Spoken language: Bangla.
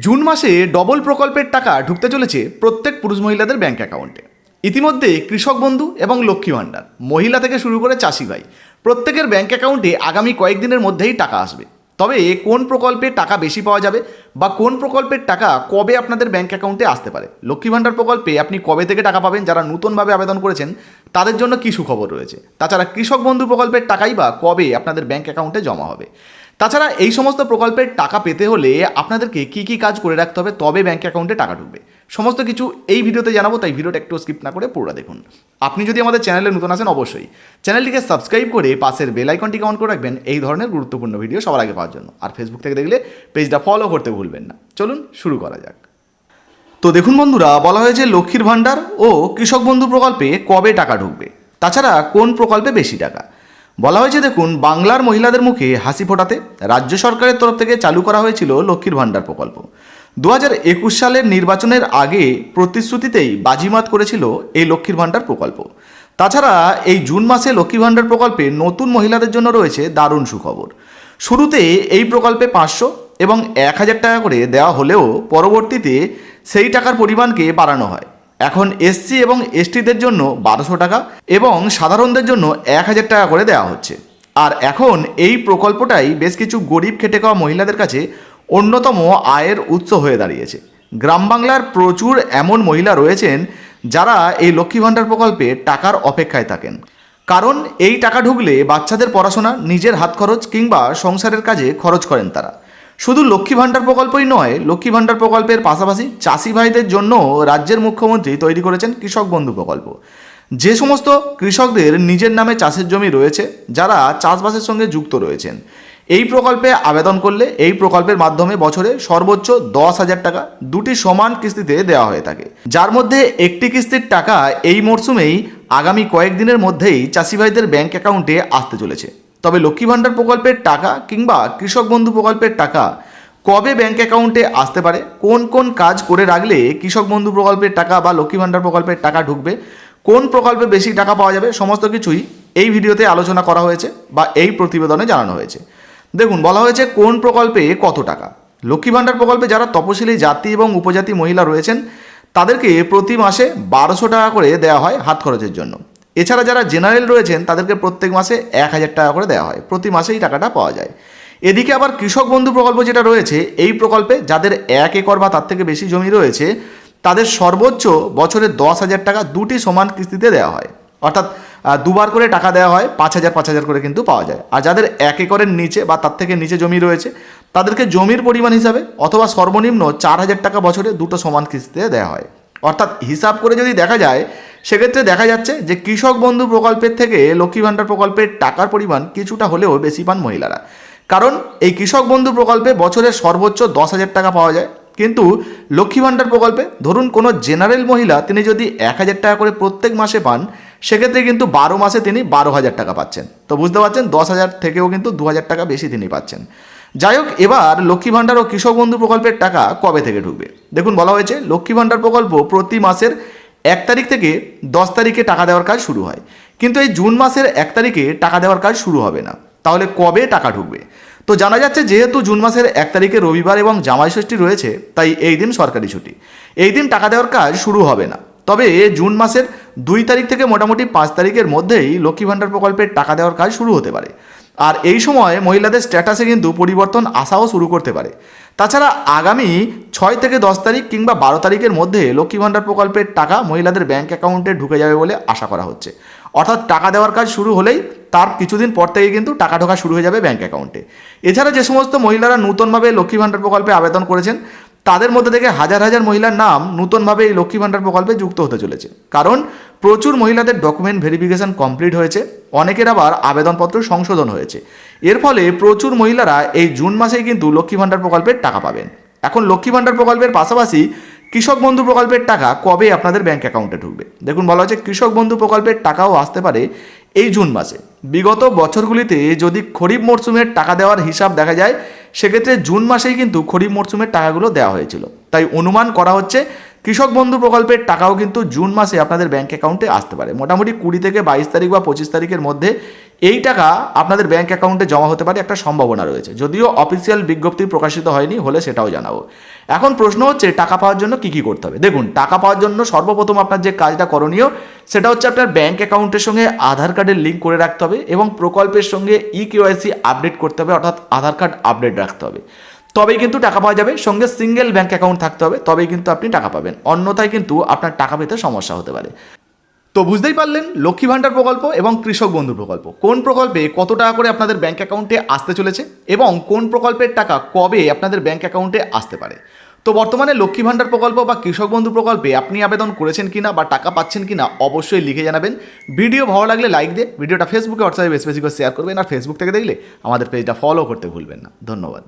জুন মাসে ডবল প্রকল্পের টাকা ঢুকতে চলেছে প্রত্যেক পুরুষ মহিলাদের ব্যাংক অ্যাকাউন্টে। ইতিমধ্যে কৃষক বন্ধু এবং লক্ষ্মী ভাণ্ডার, মহিলা থেকে শুরু করে চাষি ভাই, প্রত্যেকের ব্যাংক অ্যাকাউন্টে আগামী কয়েকদিনের মধ্যেই টাকা আসবে। তবে কোন প্রকল্পে টাকা বেশি পাওয়া যাবে বা কোন প্রকল্পের টাকা কবে আপনাদের ব্যাংক অ্যাকাউন্টে আসতে পারে? লক্ষ্মী ভাণ্ডার প্রকল্পে আপনি কবে থেকে টাকা পাবেন যারা নতুনভাবে আবেদন করেছেন, তাদের জন্য কী সুখবর রয়েছে? তাছাড়া কৃষক বন্ধু প্রকল্পের টাকাই বা কবে আপনাদের ব্যাংক অ্যাকাউন্টে জমা হবে? তাছাড়া এই সমস্ত প্রকল্পের টাকা পেতে হলে আপনাদেরকে কী কী কাজ করে রাখতে হবে, তবে ব্যাংক অ্যাকাউন্টে টাকা ঢুকবে। সমস্ত কিছু এই ভিডিওতে জানাব, তাই ভিডিওটা একটু স্কিপ না করে পুরোটা দেখুন। আপনি যদি আমাদের চ্যানেলে নতুন আছেন, অবশ্যই চ্যানেলটিকে সাবস্ক্রাইব করে পাশের বেল আইকনটিকে অন করে রাখবেন, এই ধরনের গুরুত্বপূর্ণ ভিডিও সবার আগে পাওয়ার জন্য। আর ফেসবুক থেকে দেখলে পেজটা ফলো করতে ভুলবেন না। চলুন শুরু করা যাক। তো দেখুন বন্ধুরা, বলা হয়েছে লক্ষ্মীর ভাণ্ডার ও কৃষক বন্ধু প্রকল্পে কবে টাকা ঢুকবে? তাছাড়া কোন প্রকল্পে বেশি টাকা? বলা হয়েছে, দেখুন, বাংলার মহিলাদের মুখে হাসি ফোটাতে রাজ্য সরকারের তরফ থেকে চালু করা হয়েছিল লক্ষ্মীর ভাণ্ডার প্রকল্প। দু হাজার একুশ সালের নির্বাচনের আগে প্রতিশ্রুতিতেই বাজিমাত করেছিল এই লক্ষ্মীর ভাণ্ডার প্রকল্প। তাছাড়া এই জুন মাসে লক্ষ্মী ভাণ্ডার প্রকল্পে নতুন মহিলাদের জন্য রয়েছে দারুণ সুখবর। শুরুতে এই প্রকল্পে পাঁচশো এবং এক হাজার টাকা করে দেওয়া হলেও পরবর্তীতে সেই টাকার পরিমাণকে বাড়ানো হয়। এখন এসসি এবং এসটিদের জন্য বারোশো টাকা এবং সাধারণদের জন্য এক হাজার টাকা করে দেওয়া হচ্ছে। আর এখন এই প্রকল্পটাই বেশ কিছু গরিব খেটে খাওয়া মহিলাদের কাছে অন্যতম আয়ের উৎস হয়ে দাঁড়িয়েছে। গ্রাম বাংলার প্রচুর এমন মহিলা রয়েছেন যারা এই লক্ষ্মী ভাণ্ডার প্রকল্পে টাকার অপেক্ষায় থাকেন। কারণ এই টাকা ঢুকলে বাচ্চাদের পড়াশোনা, নিজের হাত খরচ কিংবা সংসারের কাজে খরচ করেন তারা। শুধু লক্ষ্মী ভাণ্ডার প্রকল্পই নয়, লক্ষ্মী ভাণ্ডার প্রকল্পের পাশাপাশি চাষি ভাইদের জন্য রাজ্যের মুখ্যমন্ত্রী তৈরি করেছেন কৃষক বন্ধু প্রকল্প। যে সমস্ত কৃষকদের নিজের নামে চাষের জমি রয়েছে, যারা চাষবাসের সঙ্গে যুক্ত রয়েছেন, এই প্রকল্পে আবেদন করলে এই প্রকল্পের মাধ্যমে বছরে সর্বোচ্চ দশ হাজার টাকা দুটি সমান কিস্তিতে দেওয়া হয়ে থাকে। যার মধ্যে একটি কিস্তির টাকা এই মরশুমেই আগামী কয়েকদিনের মধ্যেই চাষি ভাইদের ব্যাংক অ্যাকাউন্টে আসতে চলেছে। তবে লক্ষ্মী ভাণ্ডার প্রকল্পের টাকা কিংবা কৃষক বন্ধু প্রকল্পের টাকা কবে ব্যাংক অ্যাকাউন্টে আসতে পারে? কোন কোন কাজ করে রাখলে কৃষক বন্ধু প্রকল্পের টাকা বা লক্ষ্মী ভাণ্ডার প্রকল্পের টাকা ঢুকবে? কোন প্রকল্পে বেশি টাকা পাওয়া যাবে? সমস্ত কিছুই এই ভিডিওতে আলোচনা করা হয়েছে বা এই প্রতিবেদনে জানানো হয়েছে। দেখুন, বলা হয়েছে কোন প্রকল্পে কত টাকা? লক্ষ্মী ভাণ্ডার প্রকল্পে যারা তপশিলি জাতি এবং উপজাতি মহিলা রয়েছেন, তাদেরকে প্রতি মাসে বারোশো টাকা করে দেওয়া হয় হাত খরচের জন্য। এছাড়া যারা জেনারেল রয়েছেন, তাদেরকে প্রত্যেক মাসে এক হাজার টাকা করে দেওয়া হয়। প্রতি মাসেই টাকাটা পাওয়া যায়। এদিকে আবার কৃষক বন্ধু প্রকল্প যেটা রয়েছে, এই প্রকল্পে যাদের এক একর বা তার থেকে বেশি জমি রয়েছে, তাদের সর্বোচ্চ বছরে দশ হাজার টাকা দুটি সমান কিস্তিতে দেওয়া হয়। অর্থাৎ দুবার করে টাকা দেওয়া হয়, পাঁচ হাজার পাঁচ হাজার করে কিন্তু পাওয়া যায়। আর যাদের এক একরের নিচে বা তার থেকে নিচে জমি রয়েছে, তাদেরকে জমির পরিমাণ হিসাবে অথবা সর্বনিম্ন চার হাজার টাকা বছরে দুটো সমান কিস্তিতে দেওয়া হয়। অর্থাৎ হিসাব করে যদি দেখা যায় সেক্ষেত্রে দেখা যাচ্ছে যে কৃষক বন্ধু প্রকল্পের থেকে লক্ষ্মী ভাণ্ডার প্রকল্পের টাকার পরিমাণ কিছুটা হলেও বেশি পান মহিলারা। কারণ এই কৃষক বন্ধু প্রকল্পে বছরে সর্বোচ্চ দশ হাজার টাকা পাওয়া যায়। কিন্তু লক্ষ্মী ভাণ্ডার প্রকল্পে ধরুন কোনো জেনারেল মহিলা তিনি যদি এক হাজার টাকা করে প্রত্যেক মাসে পান, সেক্ষেত্রে কিন্তু বারো মাসে তিনি বারো হাজার টাকা পাচ্ছেন। তো বুঝতে পারছেন, দশ হাজার থেকেও কিন্তু দু হাজার টাকা বেশি তিনি পাচ্ছেন। যাই হোক, এবার লক্ষ্মী ভাণ্ডার ও কৃষক বন্ধু প্রকল্পের টাকা কবে থেকে ঢুকবে? দেখুন বলা হয়েছে লক্ষ্মী ভাণ্ডার প্রকল্প প্রতি মাসের এক তারিখ থেকে দশ তারিখে টাকা দেওয়ার কাজ শুরু হয়। কিন্তু এই জুন মাসের এক তারিখে টাকা দেওয়ার কাজ শুরু হবে না। তাহলে কবে টাকা ঢুকবে? তো জানা যাচ্ছে যেহেতু জুন মাসের এক তারিখে রবিবার এবং জামাই ষষ্ঠী রয়েছে, তাই এই দিন সরকারি ছুটি। এই দিন টাকা দেওয়ার কাজ শুরু হবে না। তবে জুন মাসের দুই তারিখ থেকে মোটামুটি পাঁচ তারিখের মধ্যেই লক্ষ্মী ভাণ্ডার প্রকল্পের টাকা দেওয়ার কাজ শুরু হতে পারে। আর এই সময় মহিলাদের স্ট্যাটাসে কিন্তু পরিবর্তন আসাও শুরু করতে পারে। তাছাড়া আগামী ছয় থেকে দশ তারিখ কিংবা বারো তারিখের মধ্যে লক্ষ্মী ভাণ্ডার প্রকল্পের টাকা মহিলাদের ব্যাঙ্ক অ্যাকাউন্টে ঢুকে যাবে বলে আশা করা হচ্ছে। অর্থাৎ টাকা দেওয়ার কাজ শুরু হলেই তার কিছুদিন পর থেকে কিন্তু টাকা ঢোকা শুরু হয়ে যাবে ব্যাঙ্ক অ্যাকাউন্টে। এছাড়া যে সমস্ত মহিলারা নূতনভাবে লক্ষ্মী ভাণ্ডার প্রকল্পে আবেদন করেছেন তাদের মধ্যে থেকে হাজার হাজার মহিলার নাম নূতনভাবে এই লক্ষ্মী ভাণ্ডার প্রকল্পে যুক্ত হতে চলেছে। কারণ প্রচুর মহিলাদের ডকুমেন্ট ভেরিফিকেশন কমপ্লিট হয়েছে, অনেকের আবার আবেদনপত্র সংশোধন হয়েছে। এর ফলে প্রচুর মহিলারা এই জুন মাসেই কিন্তু লক্ষ্মী ভাণ্ডার প্রকল্পের টাকা পাবেন। এখন লক্ষ্মী ভাণ্ডার প্রকল্পের পাশাপাশি কৃষক বন্ধু প্রকল্পের টাকা কবে আপনাদের ব্যাঙ্ক অ্যাকাউন্টে ঢুকবে? দেখুন, বলা হচ্ছে কৃষক বন্ধু প্রকল্পের টাকাও আসতে পারে এই জুন মাসে। বিগত বছরগুলিতে যদি খরিফ মরশুমের টাকা দেওয়ার হিসাব দেখা যায় সেক্ষেত্রে জুন মাসেই কিন্তু খরিফ মরশুমের টাকাগুলো দেওয়া হয়েছিল। তাই অনুমান করা হচ্ছে কৃষক বন্ধু প্রকল্পের টাকাও কিন্তু জুন মাসে আপনাদের ব্যাঙ্ক অ্যাকাউন্টে আসতে পারে। মোটামুটি কুড়ি থেকে বাইশ তারিখ বা পঁচিশ তারিখের মধ্যে এই টাকা আপনাদের ব্যাঙ্ক অ্যাকাউন্টে জমা হতে পারে একটা সম্ভাবনা রয়েছে। যদিও অফিসিয়াল বিজ্ঞপ্তি প্রকাশিত হয়নি, হলে সেটাও জানাব। এখন প্রশ্ন হচ্ছে, টাকা পাওয়ার জন্য কি কি করতে হবে? দেখুন, টাকা পাওয়ার জন্য সর্বপ্রথম আপনার যে কাজটা করণীয়, সেটা হচ্ছে আপনার ব্যাঙ্ক অ্যাকাউন্টের সঙ্গে আধার কার্ডের লিঙ্ক করে রাখতে হবে এবং প্রকল্পের সঙ্গে ই কেওয়াইসি আপডেট করতে হবে, অর্থাৎ আধার কার্ড আপডেট রাখতে হবে। তবেই কিন্তু টাকা পাওয়া যাবে। সঙ্গে সিঙ্গেল ব্যাঙ্ক অ্যাকাউন্ট থাকতে হবে, তবেই কিন্তু আপনি টাকা পাবেন। অন্যথায় কিন্তু আপনার টাকা পেতে সমস্যা হতে পারে। তো বুঝতেই পারলেন, লক্ষ্মী ভাণ্ডার প্রকল্প এবং কৃষক বন্ধু প্রকল্প। কোন প্রকল্পে কত টাকা করে আপনাদের ব্যাঙ্ক অ্যাকাউন্টে আসতে চলেছে এবং কোন প্রকল্পের টাকা কবে আপনাদের ব্যাঙ্ক অ্যাকাউন্টে আসতে পারে? তো বর্তমানে লক্ষ্মী ভাণ্ডার প্রকল্প বা কৃষক বন্ধু প্রকল্পে আপনি আবেদন করেছেন কিনা বা টাকা পাচ্ছেন কিনা অবশ্যই লিখে জানাবেন। ভিডিও ভালো লাগলে লাইক দিয়ে ভিডিওটা ফেসবুকে হোয়াটসঅ্যাপে বেশি বেশি করে শেয়ার করবেন আর ফেসবুক থেকে দেখলে আমাদের পেজটা ফলো করতে ভুলবেন না। ধন্যবাদ।